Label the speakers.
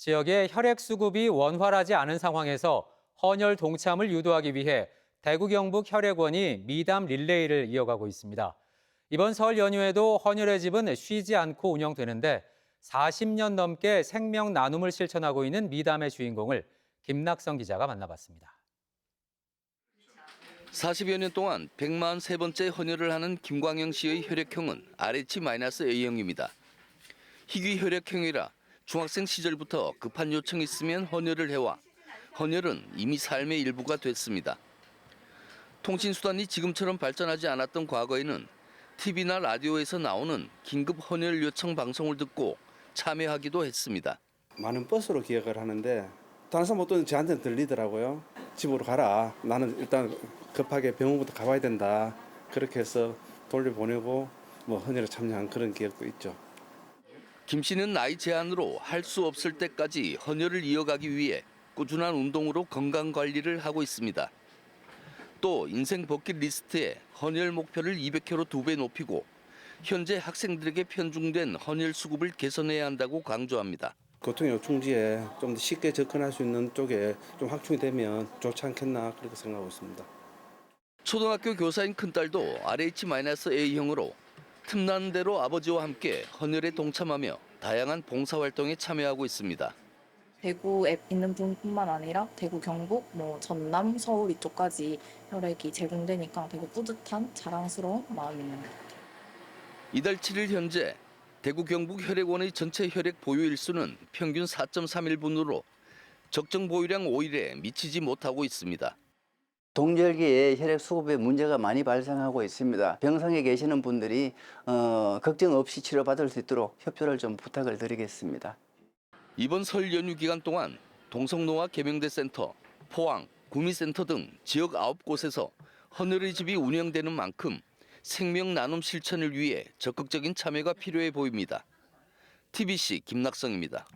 Speaker 1: 지역의 혈액 수급이 원활하지 않은 상황에서 헌혈 동참을 유도하기 위해 대구 경북 혈액원이 미담 릴레이를 이어가고 있습니다. 이번 설 연휴에도 헌혈의 집은 쉬지 않고 운영되는데 40년 넘게 생명 나눔을 실천하고 있는 미담의 주인공을 김낙성 기자가 만나봤습니다.
Speaker 2: 40여 년 동안 143번째 헌혈을 하는 김광영 씨의 혈액형은 RH-A형입니다. 희귀 혈액형이라 중학생 시절부터 급한 요청이 있으면 헌혈을 해와 헌혈은 이미 삶의 일부가 됐습니다. 통신수단이 지금처럼 발전하지 않았던 과거에는 TV나 라디오에서 나오는 긴급 헌혈 요청 방송을 듣고 참여하기도 했습니다.
Speaker 3: 많은 버스로 기억을 하는데 다른 사람 어떤 저한테는 들리더라고요. 집으로 가라. 나는 일단 급하게 병원부터 가봐야 된다. 그렇게 해서 돌려보내고 뭐 헌혈에 참여한 그런 기억도 있죠.
Speaker 2: 김 씨는 나이 제한으로 할 수 없을 때까지 헌혈을 이어가기 위해 꾸준한 운동으로 건강 관리를 하고 있습니다. 또 인생 버킷 리스트에 헌혈 목표를 200회로 두 배 높이고 현재 학생들에게 편중된 헌혈 수급을 개선해야 한다고 강조합니다.
Speaker 3: 교통 요충지에 좀 더 쉽게 접근할 수 있는 쪽에 좀 확충이 되면 좋지 않겠나 그렇게 생각하고 있습니다.
Speaker 2: 초등학교 교사인 큰딸도 RH-A형으로 틈나는 대로 아버지와 함께 헌혈에 동참하며 다양한 봉사활동에 참여하고 있습니다.
Speaker 4: 대구에 있는 분뿐만 아니라 대구 경북, 뭐 전남, 서울 이쪽까지 혈액이 제공되니까 되게 뿌듯한 자랑스러운 마음입니다.
Speaker 2: 이달 7일 현재 대구 경북 혈액원의 전체 혈액 보유 일수는 평균 4.31분으로 적정 보유량 5일에 미치지 못하고 있습니다.
Speaker 5: 동절기에 혈액 수급에 문제가 많이 발생하고 있습니다. 병상에 계시는 분들이 어, 걱정 없이 치료받을 수 있도록 협조를 좀 부탁을 드리겠습니다.
Speaker 2: 이번 설 연휴 기간 동안 동성노화 개명대 센터, 포항, 구미센터 등 지역 9곳에서 헌혈의 집이 운영되는 만큼 생명 나눔 실천을 위해 적극적인 참여가 필요해 보입니다. TBC 김낙성입니다.